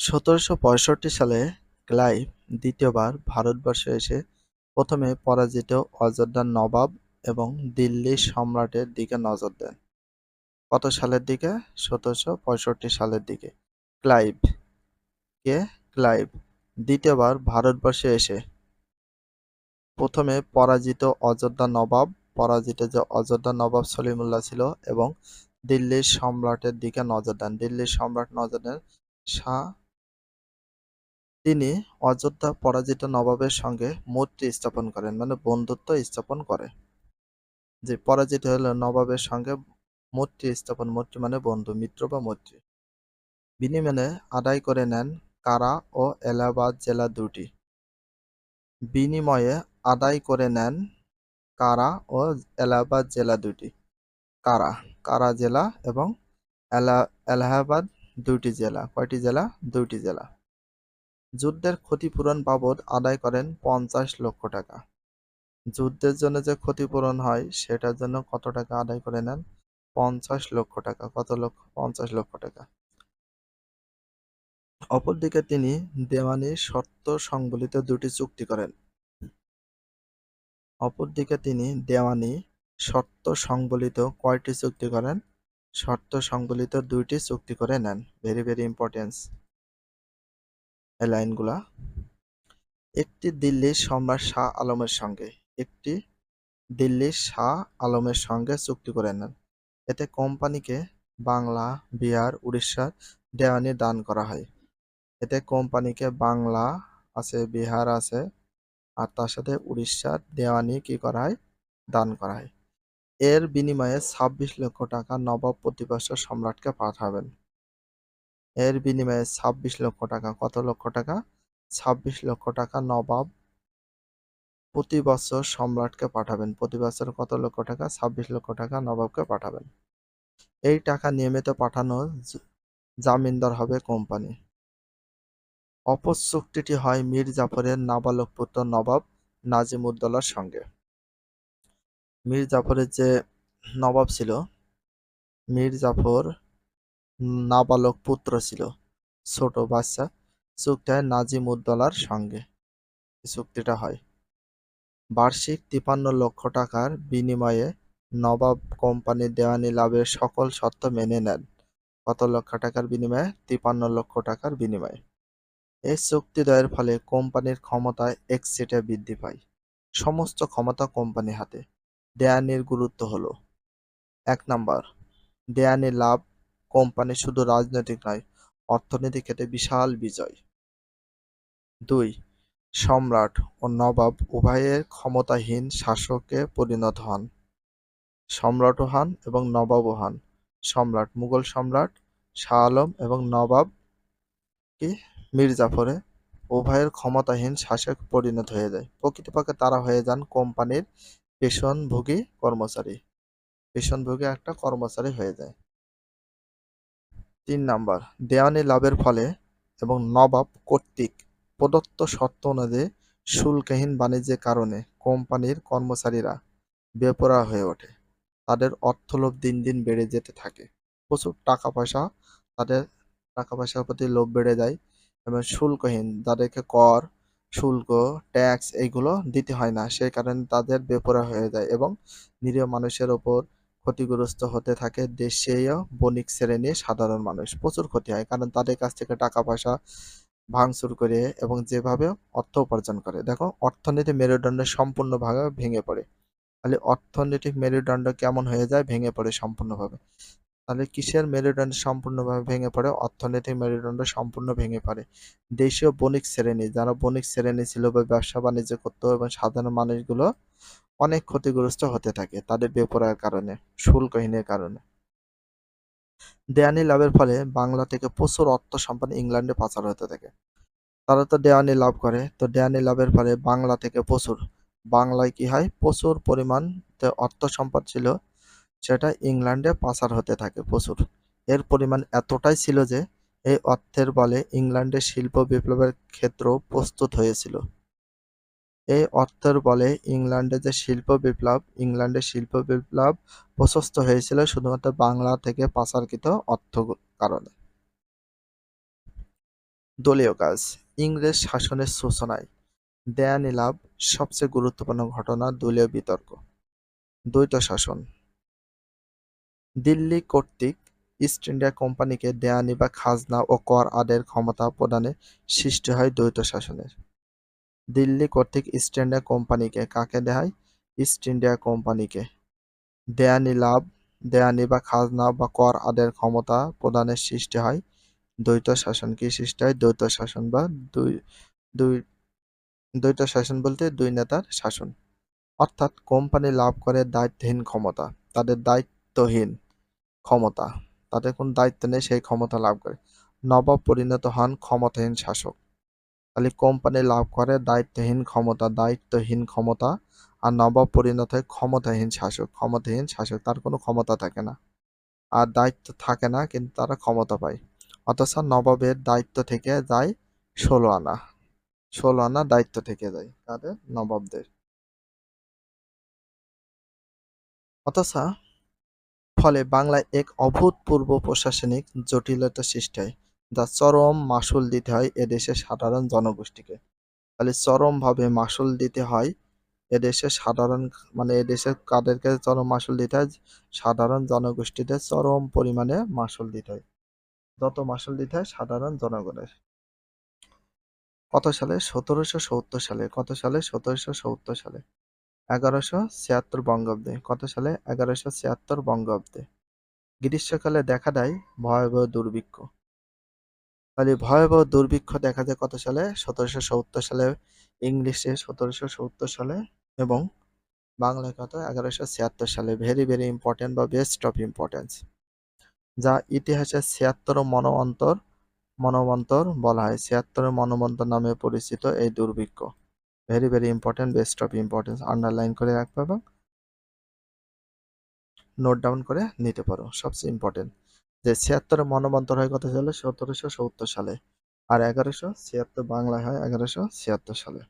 সতেরোশো পঁয়ষট্টি সালে ক্লাইভ দ্বিতীয়বার ভারতবর্ষে এসে প্রথমে পরাজিত অযোধ্যার নবাব এবং দিল্লির সম্রাটের দিকে নজর দেন। কত সালের দিকে? সতেরোশো পঁয়ষট্টি সালের দিকে। ক্লাইভ কে ক্লাইভ দ্বিতীয়বার ভারতবর্ষে এসে প্রথমে পরাজিত অযোধ্যা নবাব, পরাজিত যে অযোধ্যা নবাব সলিমুল্লাহ ছিল এবং দিল্লির সম্রাটের দিকে নজর দেন। দিল্লির সম্রাট নজর দেন শাহ তিনি অযোধ্যা পরাজিত নবাবের সঙ্গে মৈত্রী স্থাপন করেন মানে বন্ধুত্ব স্থাপন করে। যে পরাজিত হলো নবাবের সঙ্গে মৈত্রী স্থাপন, মৈত্রী মানে বন্ধু, মিত্র বা মৈত্রী। বিনিময়ে আদায় করে নেন কারা ও এলাহাবাদ জেলা দুটি। বিনিময়ে আদায় করে নেন কারা ও এলাহাবাদ জেলা দুটি। কারা কারা জেলা এবং এলাহাবাদ দুটি জেলা, কয়টি জেলা? দুটি জেলা। যুদ্ধের ক্ষতিপূরণ বাবদ আদায় করেন পঞ্চাশ লক্ষ টাকা। যুদ্ধের জন্য যে ক্ষতিপূরণ হয়, সেটার জন্য কত টাকা আদায় করে নেন? পঞ্চাশ লক্ষ টাকা। কত লক্ষ? পঞ্চাশ লক্ষ টাকা। অপরদিকে তিনি দেওয়ানি শর্ত সংবলিত দুটি চুক্তি করেন। অপরদিকে তিনি দেওয়ানি শর্ত সংবলিত কয়টি চুক্তি করেন? শর্ত সংবলিত দুইটি চুক্তি করে নেন। ভেরি ভেরি ইম্পর্টেন্স লাইনগুলা। একটি দিল্লির সম্রাট শাহ আলমের সঙ্গে। একটি দিল্লির শাহ আলমের সঙ্গে চুক্তি করে নেন। এতে কোম্পানিকে বাংলা, বিহার উড়িষ্যার দেওয়ানি দান করা হয়। এতে কোম্পানিকে বাংলা আছে, বিহার আছে, আর তার সাথে উড়িষ্যার দেওয়ানি কি করা হয়? দান করা হয়। এর বিনিময়ে ছাব্বিশ লক্ষ টাকা নবাব প্রতিবর্ষ সম্রাটকে পাঠাবেন। এর বিনিময়ে ছাব্বিশ লক্ষ টাকা। কত লক্ষ টাকা? ছাব্বিশ লক্ষ টাকা নবাব প্রতি বছর সম্রাটকে পাঠাবেন। প্রতি বছর কত লক্ষ টাকা? ছাব্বিশ লক্ষ টাকা নবাবকে পাঠাবেন। এই টাকা নিয়মিত পাঠানো জামিনদার হবে কোম্পানি। অপর চুক্তিটি হয় মীর জাফরের নাবালক পুত্র নবাব নাজিমুদ্দৌলার সঙ্গে। মীর জাফরের যে নবাব ছিল, মীর জাফর নাবালক পুত্র ছিল, ছোট বাচ্চা চুক্তি হয় নাজিমুদ্দৌলার সঙ্গে। চুক্তিটা হয়। বার্ষিক তিপান্ন লক্ষ টাকার বিনিময়ে নবাব কোম্পানি দেওয়ানি লাভের সকল শর্ত মেনে নেন। কত লক্ষ টাকার বিনিময়ে? তিপান্ন লক্ষ টাকার বিনিময়ে। এই চুক্তিদ্বয়ের ফলে কোম্পানির ক্ষমতায় এক সিটে বৃদ্ধি পায়। সমস্ত ক্ষমতা কোম্পানি হাতে। দেয়ানির গুরুত্ব হলো। এক নাম্বার দেয়ানি লাভ কোম্পানি শুধু রাজনৈতিক নয় অর্থনৈতিক ক্ষেত্রে বিশাল বিজয়। দুই, সম্রাট ও নবাব উভয়ের ক্ষমতাহীন শাসকে পরিণত হন। সম্রাটও হন এবং নবাবও হন সম্রাট মুঘল সম্রাট শাহ আলম এবং নবাব কি মীর জাফরে উভয়ের ক্ষমতাহীন শাসক পরিণত হয়ে যায়। প্রকৃতপক্ষে তারা হয়ে যান কোম্পানির পেশনভোগী কর্মচারী। পেশনভোগী একটা কর্মচারী হয়ে যায়। তিন নাম্বার, দেওয়ানি লাভের ফলে এবং নবাব কর্তৃক প্রদত্ত শর্ত অনুযায়ী শুল্কহীন বাণিজ্যের কারণে কোম্পানির কর্মচারীরা বেপরা হয়ে ওঠে। তাদের অর্থলোভ দিন দিন বেড়ে যেতে থাকে। প্রচুর টাকা পয়সা তাদের টাকা পয়সার প্রতি লোভ বেড়ে যায় এবং শুল্কহীন, যাদেরকে কর, শুল্ক, ট্যাক্স এইগুলো দিতে হয় না, সেই কারণে তাদের বেপরা হয়ে যায় এবং নিরীহ মানুষের ওপর ক্ষতিগ্রস্ত হতে থাকে দেশীয় বণিক শ্রেণির সাধারণ মানুষ। প্রচুর ক্ষতি হয়, কারণ তাদের কাছ থেকে টাকা পয়সা ভাঙচুর করে এবং যেভাবে অর্থ উপার্জন করে। দেখো, অর্থনীতি মেরুদণ্ড সম্পূর্ণভাবে ভেঙে পড়ে। তাহলে অর্থনৈতিক মেরুদণ্ড কেমন হয়ে যায়? ভেঙে পড়ে সম্পূর্ণভাবে। তাহলে কিসের মেরুদণ্ড সম্পূর্ণভাবে ভেঙে পড়ে? অর্থনৈতিক মেরুদণ্ড সম্পূর্ণ ভেঙে পড়ে। দেশীয় বণিক শ্রেণি, যারা বণিক শ্রেণি ছিল বা ব্যবসা বাণিজ্য করতো এবং সাধারণ মানুষগুলো অনেক ক্ষতিগ্রস্ত হতে থাকে তাদের বেপরার কারণে, শুল্কহীনের কারণে। দেয়ানি লাভের ফলে বাংলা থেকে প্রচুর অর্থ সম্পদ ইংল্যান্ডে পাচার হতে থাকে। তারা তো দেওয়ানি লাভ করে, তো দেওয়ানি লাভের ফলে বাংলা থেকে প্রচুর, বাংলায় কি হয়, প্রচুর পরিমাণ অর্থ সম্পদ ছিল, সেটা ইংল্যান্ডে পাচার হতে থাকে প্রচুর। এর পরিমাণ এতটাই ছিল যে, এই অর্থের বলে ইংল্যান্ডের শিল্প বিপ্লবের ক্ষেত্র প্রস্তুত হয়েছিল। এই অর্থের বলে, ইংল্যান্ডে যে শিল্প বিপ্লব ইংল্যান্ডের শিল্প বিপ্লব প্রশস্ত হয়েছিল শুধুমাত্র বাংলা থেকে পাচারকৃত অর্থ কারণে। দলীয় কাজ, ইংরেজ শাসনের সূচনায় দেয়ানি লাভ সবচেয়ে গুরুত্বপূর্ণ ঘটনা দলীয় বিতর্ক। দ্বৈত শাসন, দিল্লি কর্তৃক ইস্ট ইন্ডিয়া কোম্পানিকে দেয়ানি বা খাজনা ও কর আদের ক্ষমতা প্রদানে সৃষ্টি হয় দ্বৈত শাসনের। দিল্লি কর্তৃক ইস্ট ইন্ডিয়া কোম্পানিকে, কাকে দেয় ইস্ট ইন্ডিয়া কোম্পানিকে। দেয়ানি লাভ দেয়ানি বা খাজনা বা কর আদের ক্ষমতা প্রদানের সৃষ্টি হয় দ্বৈত শাসন। কি সৃষ্টি হয়? দ্বৈত শাসন বা দুই দুই, দ্বৈত শাসন বলতে দুই নেতার শাসন। অর্থাৎ কোম্পানি লাভ করে দায়িত্বহীন ক্ষমতা, তাদের দায়িত্বহীন ক্ষমতা। তাদের কোনো দায়িত্ব নেই, সেই ক্ষমতা লাভ করে। নবাব পরিণত হন ক্ষমতাহীন শাসক। তাহলে কোম্পানি লাভ করে দায়িত্বহীন ক্ষমতা দায়িত্বহীন ক্ষমতা আর নবাব পরিণত হয় ক্ষমতাহীন শাসক ক্ষমতাহীন শাসক তার কোনো ক্ষমতা থাকে না। আর দায়িত্ব থাকে না, কিন্তু তারা ক্ষমতা পায়। অথচ নবাবের দায়িত্ব থেকে যায় ষোলো আনা। ষোলো আনা দায়িত্ব থেকে যায় তাদের নবাবদের। অথচ ফলে বাংলায় এক অভূতপূর্ব প্রশাসনিক জটিলতা সৃষ্টি হয়। যা চরম মাসুল দিতে হয় এদেশের সাধারণ জনগোষ্ঠীকে। তাহলে চরমভাবে মাসুল দিতে হয় এদেশের সাধারণ মানে এদেশের কাদেরকে চরম মাসুল দিতে হয়? সাধারণ জনগোষ্ঠীতে চরম পরিমাণে মাসুল দিতে হয়। যত মাসুল দিতে হয় সাধারণ জনগণের। কত সালে? সতেরোশো সত্তর সালে। কত সালে? সতেরোশো সত্তর সালে। এগারোশো ছিয়াত্তর বঙ্গাব্দে। কত সালে? এগারোশো ছিয়াত্তর বঙ্গাব্দে। গ্রীষ্মকালে দেখা দেয় ভয়াবহ দুর্ভিক্ষ। তাহলে ভয়াবহ দুর্ভিক্ষ দেখা যায় কত সালে? সতেরোশো সত্তর সালে ইংলিশে সতেরোশো সত্তর সালে এবং বাংলায় কত? এগারোশো ছিয়াত্তর সালে। ভেরি ভেরি ইম্পর্টেন্ট বা বেস্ট অফ ইম্পর্টেন্স যা ইতিহাসে ছিয়াত্তর মনমন্তর মনমন্তর বলা হয়। ছিয়াত্তর মনমন্তর নামে পরিচিত এই দুর্ভিক্ষ। Very very important best of importance underline করে রাখতে এবং নোট ডাউন করে নিতে পারো। সবচেয়ে ইম্পর্টেন্ট যে ছিয়াত্তরের মনমন্তর হয় কত সালে? সতেরোশো সত্তর সালে। আর এগারোশো ছিয়াত্তর বাংলায় হয় এগারোশো ছিয়াত্তর সালে।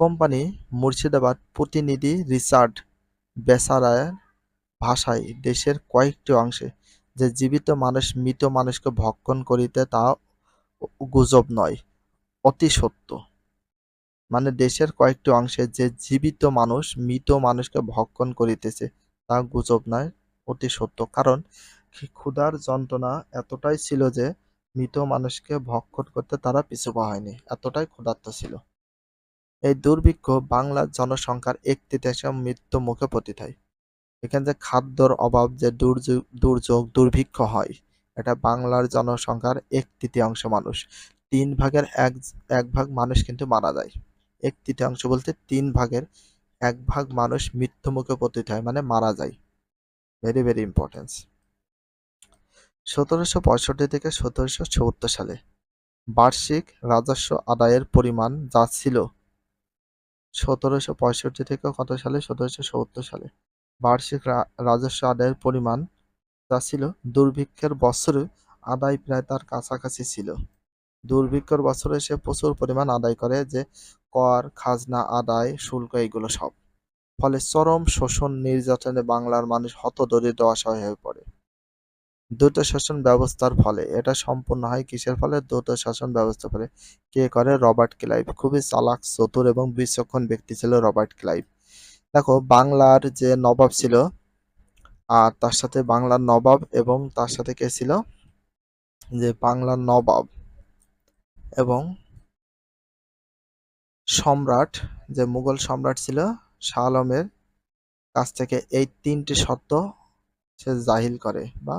কোম্পানি মুর্শিদাবাদ প্রতিনিধি রিচার্ড বেসারায়ের ভাষায় দেশের কয়েকটি অংশে যে জীবিত মানুষ মৃত মানুষকে ভক্ষণ করিতে তা গুজব নয়, অতি সত্য। মানে দেশের কয়েকটি অংশে যে জীবিত মানুষ মৃত মানুষকে ভক্ষণ করিতেছে তা গুজব নয়, অতি সত্য। কারণ ক্ষুধার যন্ত্রণা এতটাই ছিল যে মৃত মানুষকে ভক্ষণ করতে তারা পিছু হয়নি এতটাই ক্ষুধার্ত ছিল। এই দুর্ভিক্ষ বাংলার জনসংখ্যার এক তৃতীয়াংশ মৃত্যু মুখে পতিত হয় এখানে যে খাদ্যর অভাব, যে দুর্যোগ দুর্যোগ, দুর্ভিক্ষ হয়, এটা বাংলার জনসংখ্যার এক তৃতীয়াংশ মানুষ। তিন ভাগের এক এক ভাগ মানুষ কিন্তু মারা যায়। এক তৃতীয়াংশ বলতে তিন ভাগের এক ভাগ মানুষ মৃত্যু মুখে পতিত হয় মানে মারা যায়। ভেরি ভেরি ইম্পর্টেন্স সতেরোশো পঁয়ষট্টি থেকে সতেরোশো চুয়াত্তর সালে বার্ষিক রাজস্ব আদায়ের পরিমাণ যা ছিল সতেরোশো পঁয়ষট্টি থেকে কত সালে? সতেরোশো সত্তর সালে। বার্ষিক রাজস্ব আদায়ের পরিমাণ যা ছিল দুর্ভিক্ষের বছরে আদায় প্রায় তার কাছাকাছি ছিল। দুর্ভিক্ষর বছরে সে প্রচুর পরিমাণ আদায় করে যে কর, খাজনা, আদায়, শুল্ক এগুলো সব। ফলে চরম শোষণ, নির্যাতনে বাংলার মানুষ হতদরিদ্র, অসহায় হয়ে পড়ে। দ্বৈত শাসন ব্যবস্থার ফলে। এটা সম্পূর্ণ হয় কিসের ফলে? দ্বৈত শাসন ব্যবস্থা ফলে। কে করে? Robert Clive. খুবই চালাক, চতুর এবং বিচক্ষণ ব্যক্তি ছিল রবার্ট ক্লাইভ। দেখো, বাংলার যে নবাব ছিল, আর তার সাথে বাংলার নবাব এবং তার সাথে কে ছিল? যে বাংলার নবাব এবং সম্রাট, যে মুঘল সম্রাট ছিল, শাহ আলমের কাছ থেকে এই তিনটি শর্ত সে জাহিল করে বা